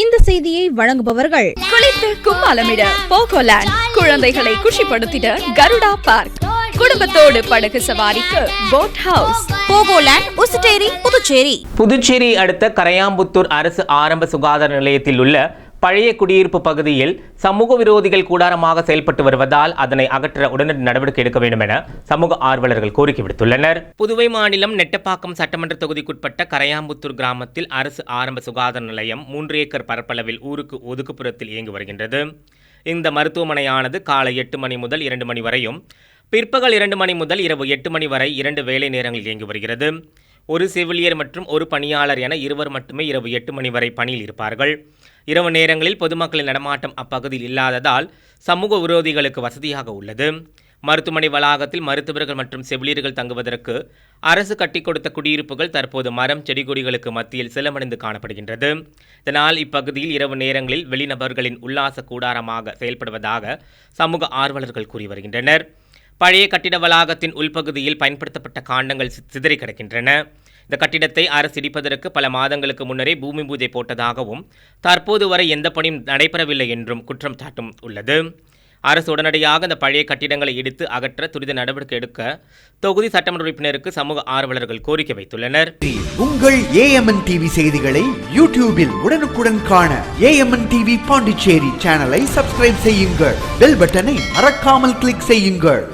இந்த செய்தியை வழங்குபவர்கள் குளித்து கும்மாலமிட போகோலேண்ட் குழந்தைகளை குஷிப்படுத்திட கருடா பார்க். குடும்பத்தோடு படகு சவாரிக்கு boat house Pogoland Ousteri Puducherry. Puducherry அடுத்த கரையாம்புத்தூர் அரசு ஆரம்ப சுகாதார நிலையத்தில் உள்ள பழைய குடியிருப்பு பகுதியில் சமூக விரோதிகள் கூடாரமாக செயல்பட்டு வருவதால் அதனை அகற்ற உடனடி நடவடிக்கை எடுக்க வேண்டும் என சமூக ஆர்வலர்கள் கோரிக்கை விடுத்துள்ளனர். புதுவை மாநிலம் நெட்டப்பாக்கம் சட்டமன்ற தொகுதிக்குட்பட்ட கரையாம்புத்தூர் கிராமத்தில் அரசு ஆரம்ப சுகாதார நிலையம் மூன்று ஏக்கர் பரப்பளவில் ஊருக்கு ஒதுக்குப்புறத்தில் இயங்கி வருகின்றது. இந்த மருத்துவமனையானது காலை எட்டு மணி முதல் இரண்டு மணி வரையும் பிற்பகல் இரண்டு மணி முதல் இரவு எட்டு மணி வரை இரண்டு வேலை நேரங்களில் இயங்கி வருகிறது. ஒரு செவிலியர் மற்றும் ஒரு பணியாளர் என இருவர் மட்டுமே இரவு எட்டு மணி வரை பணியில் இருப்பார்கள். இரவு நேரங்களில் பொதுமக்களின் நடமாட்டம் அப்பகுதியில் இல்லாததால் சமூக விரோதிகளுக்கு வசதியாக உள்ளது. மருத்துவமனை வளாகத்தில் மருத்துவர்கள் மற்றும் செவிலியர்கள் தங்குவதற்கு அரசு கட்டி கொடுத்த குடியிருப்புகள் தற்போது மரம் செடி கொடிகளுக்கு மத்தியில் சிலமடைந்து காணப்படுகின்றது. இதனால் இப்பகுதியில் இரவு நேரங்களில் வெளிநபர்களின் உல்லாச கூடாரமாக செயல்படுவதாக சமூக ஆர்வலர்கள் கூறி வருகின்றனர். பழைய கட்டிட வளாகத்தின் உள்பகுதியில் பயன்படுத்தப்பட்ட காண்டங்கள் சி- சிதறி கிடக்கின்றன. இந்த கட்டிடத்தை அரசு இடிப்பதற்கு பல மாதங்களுக்கு முன்னரே பூமி பூஜை போட்டதாகவும் தற்போது வரை எந்த பணியும் நடைபெறவில்லை என்றும் குற்றம் சாட்டும் உள்ளது. அரசு உடனடியாக இந்த பழைய கட்டிடங்களை இடித்து அகற்ற துரித நடவடிக்கை எடுக்க தொகுதி சட்டமன்ற உறுப்பினருக்கு சமூக ஆர்வலர்கள் கோரிக்கை வைத்துள்ளனர். உங்கள் ஏஎம்என் டிவி செய்திகளை யூடியூபில் உடனுக்குடன் காண ஏஎம்என் டிவி பாண்டிச்சேரி சேனலை சப்ஸ்கிரைப் செய்யுங்கள். பெல் பட்டனை மறக்காமல் கிளிக் செய்யுங்கள்.